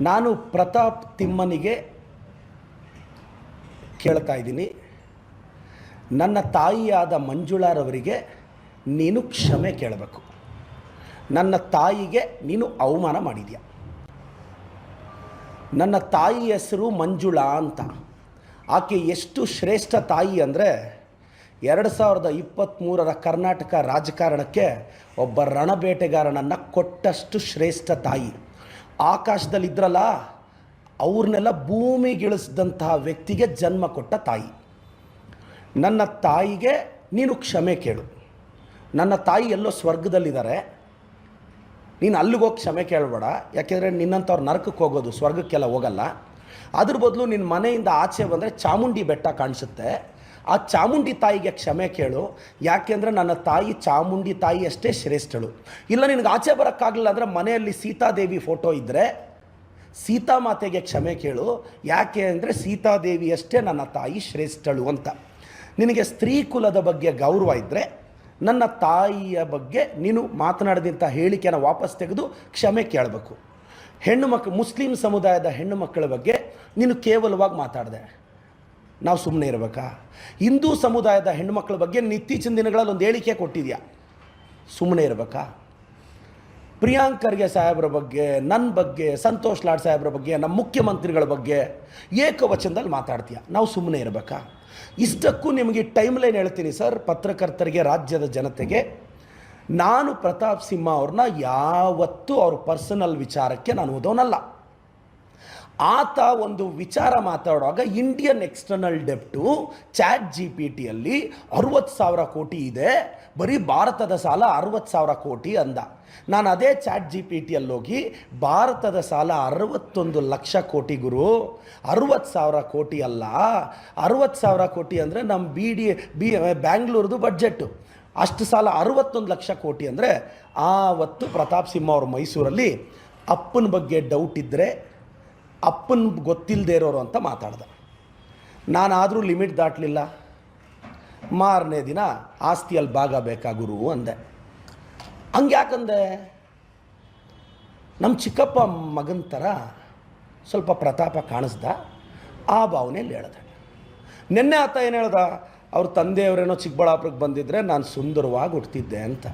ನಾನು ಪ್ರತಾಪ್ ತಿಮ್ಮನಿಗೆ ಕೇಳ್ತಾ ಇದ್ದೀನಿ. ನನ್ನ ತಾಯಿಯಾದ ಮಂಜುಳಾರವರಿಗೆ ನೀನು ಕ್ಷಮೆ ಕೇಳಬೇಕು. ನನ್ನ ತಾಯಿಗೆ ನೀನು ಅವಮಾನ ಮಾಡಿದೀಯ? ನನ್ನ ತಾಯಿ ಹೆಸರು ಮಂಜುಳಾ ಅಂತ. ಆಕೆ ಎಷ್ಟು ಶ್ರೇಷ್ಠ ತಾಯಿ ಅಂದರೆ ಎರಡು ಸಾವಿರದ ಇಪ್ಪತ್ತ್ಮೂರರ ಕರ್ನಾಟಕ ರಾಜಕಾರಣಕ್ಕೆ ಒಬ್ಬ ರಣಬೇಟೆಗಾರನನ್ನು ಕೊಟ್ಟಷ್ಟು ಶ್ರೇಷ್ಠ ತಾಯಿ. ಆಕಾಶದಲ್ಲಿದ್ರಲ್ಲ ಅವ್ರನ್ನೆಲ್ಲ ಭೂಮಿಗಿಳಿಸಿದಂತಹ ವ್ಯಕ್ತಿಗೆ ಜನ್ಮ ಕೊಟ್ಟ ತಾಯಿ. ನನ್ನ ತಾಯಿಗೆ ನೀನು ಕ್ಷಮೆ ಕೇಳು. ನನ್ನ ತಾಯಿ ಎಲ್ಲೋ ಸ್ವರ್ಗದಲ್ಲಿದ್ದಾರೆ. ನೀನು ಅಲ್ಲಿಗೋಗಿ ಕ್ಷಮೆ ಕೇಳಬೇಡ. ಯಾಕೆಂದರೆ ನಿನ್ನಂಥವ್ರು ನರಕಕ್ಕೆ ಹೋಗೋದು, ಸ್ವರ್ಗಕ್ಕೆಲ್ಲ ಹೋಗಲ್ಲ. ಅದ್ರ ಬದಲು ನಿನ್ನ ಮನೆಯಿಂದ ಆಚೆ ಬಂದರೆ ಚಾಮುಂಡಿ ಬೆಟ್ಟ ಕಾಣಿಸುತ್ತೆ. ಆ ಚಾಮುಂಡಿ ತಾಯಿಗೆ ಕ್ಷಮೆ ಕೇಳು. ಯಾಕೆಂದರೆ ನನ್ನ ತಾಯಿ ಚಾಮುಂಡಿ ತಾಯಿ ಅಷ್ಟೇ ಶ್ರೇಷ್ಠಳು. ಇಲ್ಲ, ನಿನಗೆ ಆಚೆ ಬರೋಕ್ಕಾಗಲಿಲ್ಲ ಅಂದರೆ ಮನೆಯಲ್ಲಿ ಸೀತಾದೇವಿ ಫೋಟೋ ಇದ್ದರೆ ಸೀತಾ ಮಾತೆಗೆ ಕ್ಷಮೆ ಕೇಳು. ಯಾಕೆ ಅಂದರೆ ಸೀತಾದೇವಿ ಅಷ್ಟೇ ನನ್ನ ತಾಯಿ ಶ್ರೇಷ್ಠಳು ಅಂತ. ನಿನಗೆ ಸ್ತ್ರೀ ಕುಲದ ಬಗ್ಗೆ ಗೌರವ ಇದ್ದರೆ ನನ್ನ ತಾಯಿಯ ಬಗ್ಗೆ ನೀನು ಮಾತನಾಡಿದಂಥ ಹೇಳಿಕೆನ ವಾಪಸ್ ತೆಗೆದು ಕ್ಷಮೆ ಕೇಳಬೇಕು. ಹೆಣ್ಣು ಮಕ್ಕಳು ಮುಸ್ಲಿಂ ಸಮುದಾಯದ ಹೆಣ್ಣು ಮಕ್ಕಳ ಬಗ್ಗೆ ನೀನು ಕೇವಲವಾಗಿ ಮಾತಾಡಿದೆ. ನಾವು ಸುಮ್ಮನೆ ಇರಬೇಕಾ? ಹಿಂದೂ ಸಮುದಾಯದ ಹೆಣ್ಣುಮಕ್ಕಳ ಬಗ್ಗೆ ಇತ್ತೀಚಿನ ದಿನಗಳಲ್ಲಿ ಒಂದು ಹೇಳಿಕೆ ಕೊಟ್ಟಿದೆಯಾ? ಸುಮ್ಮನೆ ಇರಬೇಕಾ? ಪ್ರಿಯಾಂಕ್ ಖರ್ಗೆ ಸಾಹೇಬ್ರ ಬಗ್ಗೆ ನನ್ನ ಬಗ್ಗೆ, ಸಂತೋಷ್ ಲಾಡ್ ಸಾಹೇಬ್ರ ಬಗ್ಗೆ, ನಮ್ಮ ಮುಖ್ಯಮಂತ್ರಿಗಳ ಬಗ್ಗೆ ಏಕವಚನದಲ್ಲಿ ಮಾತಾಡ್ತೀಯ? ನಾವು ಸುಮ್ಮನೆ ಇರಬೇಕಾ? ಇಷ್ಟಕ್ಕೂ ನಿಮಗೆ ಟೈಮ್ ಲೈನ್ ಹೇಳ್ತೀನಿ ಸರ್, ಪತ್ರಕರ್ತರಿಗೆ, ರಾಜ್ಯದ ಜನತೆಗೆ. ನಾನು ಪ್ರತಾಪ್ ಸಿಂಹ ಅವ್ರನ್ನ ಯಾವತ್ತೂ ಅವ್ರ ಪರ್ಸನಲ್ ವಿಚಾರಕ್ಕೆ ನಾನು ಓದೋನಲ್ಲ. ಆತ ಒಂದು ವಿಚಾರ ಮಾತಾಡುವಾಗ ಇಂಡಿಯನ್ ಎಕ್ಸ್ಟರ್ನಲ್ ಡೆಪ್ಟು ಚಾಟ್ ಜಿ ಪಿ ಟಿಯಲ್ಲಿ ಅರುವತ್ತು ಸಾವಿರ ಕೋಟಿ ಇದೆ. ಬರೀ ಭಾರತದ ಸಾಲ ಅರುವತ್ತು ಸಾವಿರ ಕೋಟಿ ಅಂದ. ನಾನು ಅದೇ ಚಾಟ್ ಜಿ ಪಿ ಟಿಯಲ್ಲಿ ಹೋಗಿ ಭಾರತದ ಸಾಲ ಅರವತ್ತೊಂದು ಲಕ್ಷ ಕೋಟಿ ಗುರು. ಅರುವತ್ತು ಸಾವಿರ ಕೋಟಿ ಅಲ್ಲ. ಅರುವತ್ತು ಸಾವಿರ ಕೋಟಿ ಅಂದರೆ ನಮ್ಮ ಬಿ ಡಿ ಬಿ ಬ್ಯಾಂಗ್ಳೂರ್ದು ಬಡ್ಜೆಟ್ಟು ಅಷ್ಟು ಸಾಲ ಅರವತ್ತೊಂದು ಲಕ್ಷ ಕೋಟಿ ಅಂದರೆ ಆವತ್ತು ಪ್ರತಾಪ್ ಸಿಂಹ ಅವರು ಮೈಸೂರಲ್ಲಿ ಅಪ್ಪನ ಬಗ್ಗೆ ಡೌಟ್ ಇದ್ದರೆ ಅಪ್ಪನ ಗೊತ್ತಿಲ್ಲದೆ ಇರೋರು ಅಂತ ಮಾತಾಡ್ದೆ. ನಾನಾದರೂ ಲಿಮಿಟ್ ದಾಟಲಿಲ್ಲ. ಮಾರನೇ ದಿನ ಆಸ್ತಿಯಲ್ಲಿ ಭಾಗ ಬೇಕಾ ಗುರು ಅಂದೆ. ಹಂಗೆ ಯಾಕಂದೆ ನಮ್ಮ ಚಿಕ್ಕಪ್ಪ ಮಗನ ಥರ ಸ್ವಲ್ಪ ಪ್ರತಾಪ ಕಾಣಿಸ್ದ. ಆ ಭಾವನೆಯಲ್ಲಿ ಹೇಳ್ದೆ. ನಿನ್ನೆ ಆತ ಏನು ಹೇಳ್ದ? ಅವ್ರ ತಂದೆಯವರೇನೋ ಚಿಕ್ಕಬಳ್ಳಾಪುರಕ್ಕೆ ಬಂದಿದ್ದರೆ ನಾನು ಸುಂದರವಾಗಿ ಹುಟ್ಟಿದ್ದೆ ಅಂತ.